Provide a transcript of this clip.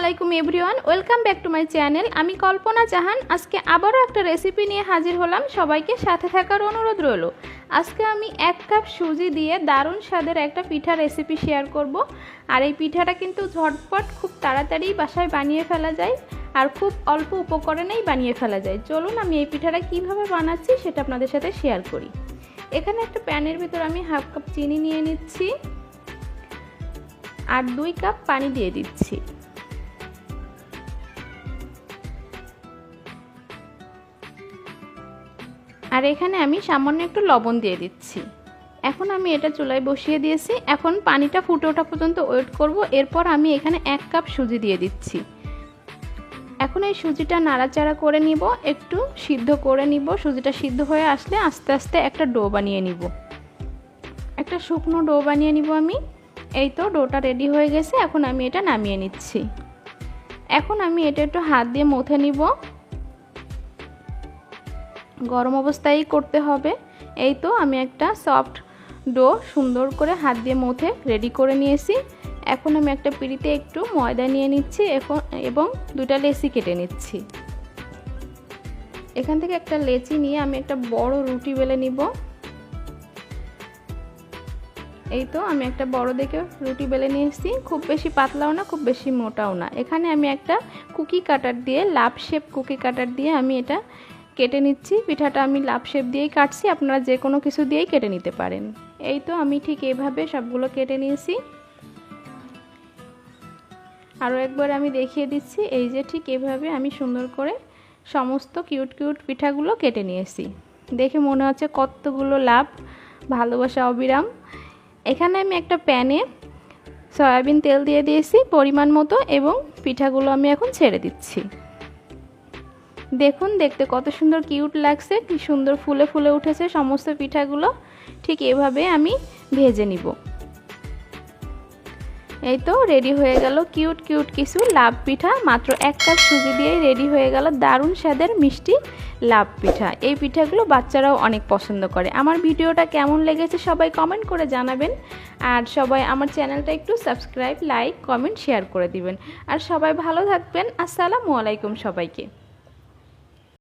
আলাইকুম everyone. Welcome back to my channel. আমি কল্পনা জাহান। আজকে আবারও একটা রেসিপি নিয়ে হাজির হলাম। সবাইকে সাথে থাকার অনুরোধ রইল। আজকে আমি এক কাপ সুজি দিয়ে দারুণ স্বাদের একটা পিঠা রেসিপি শেয়ার করব। আর এই পিঠাটা কিন্তু ঝটপট খুব তাড়াতাড়ি বাসায় বানিয়ে ফেলা যায় আর খুব অল্প উপকরণেই বানিয়ে ফেলা যায়। চলুন, আমি এই পিঠাটা কীভাবে বানাচ্ছি সেটা আপনাদের সাথে শেয়ার করি। এখানে একটা প্যানের ভিতর আমি হাফ কাপ চিনি নিয়ে নিচ্ছি। আর দুই কাপ পানি দিয়ে দিচ্ছি। আর এখানে আমি সামান্য একটু লবণ দিয়ে দিচ্ছি। এখন আমি এটা চুলায় বসিয়ে দিয়েছি। এখন পানিটা ফুটে ওঠা পর্যন্ত ওয়েট করব। এরপর আমি এখানে এক কাপ সুজি দিয়ে দিচ্ছি। এখন এই সুজিটা নাড়াচাড়া করে নিব, একটু সিদ্ধ করে নিব। সুজিটা সিদ্ধ হয়ে আসলে আস্তে আস্তে একটা ডো বানিয়ে নিব। একটা শুকনো ডো বানিয়ে নিব আমি। এই তো ডোটা রেডি হয়ে গেছে। এখন আমি এটা নামিয়ে নিচ্ছি। এখন আমি এটা একটু হাত দিয়ে মুথে নিব। গরম অবস্থায় করতে হবে। এই তো আমি একটা সফট ডো সুন্দর করে হাত দিয়ে মুথে রেডি করে নিয়েছি। এখন আমি একটা পিড়িতে একটু ময়দা নিয়ে নিচ্ছি এখন, এবং দুটা লেচি কেটে নিচ্ছি। এখান থেকে একটা লেচি নিয়ে আমি একটা বড় রুটি বেলে নিব। এই তো আমি একটা বড় দেখে রুটি বেলে নিয়েছি। খুব বেশি পাতলাও না, খুব বেশি মোটাও না। এখানে আমি একটা কুকি কাটার দিয়ে লাভ শেপ কুকি কাটার দিয়ে আমি এটা কেটে নিচ্ছি, পিঠাটা আমি লাভ শেপ দিয়েই কাটছি, আপনারা যে কোনো কিছু দিয়েই কেটে নিতে পারেন। এই তো আমি ঠিক এভাবে সবগুলো কেটে নিয়েছি। আরও একবার আমি দেখিয়ে দিচ্ছি, এই যে ঠিক এভাবে আমি সুন্দর করে সমস্ত কিউট কিউট পিঠাগুলো কেটে নিয়েছি। দেখে মনে হচ্ছে কতগুলো লাভ, ভালোবাসা, অবিরাম। এখানে আমি একটা প্যানে সয়াবিন তেল দিয়ে দিয়েছি পরিমাণ মতো এবং পিঠাগুলো আমি এখন ছেড়ে দিচ্ছি। দেখুন, দেখতে কত সুন্দর কিউট লাগছে, কি সুন্দর ফুলে ফুলে উঠেছে সমস্ত পিঠাগুলো। ঠিক এভাবে আমি ভেজে নিব। এই তো রেডি হয়ে গেল কিউট কিউট কিছু লাভ পিঠা। মাত্র এক কাপ সুজি দিয়েই রেডি হয়ে গেল দারুণ স্বাদের মিষ্টি লাভ পিঠা। এই পিঠাগুলো বাচ্চারাও অনেক পছন্দ করে। আমার ভিডিওটা কেমন লেগেছে সবাই কমেন্ট করে জানাবেন। আর সবাই আমার চ্যানেলটা একটু সাবস্ক্রাইব লাইক কমেন্ট শেয়ার করে দিবেন। আর সবাই ভালো থাকবেন। আসসালামু আলাইকুম সবাইকে।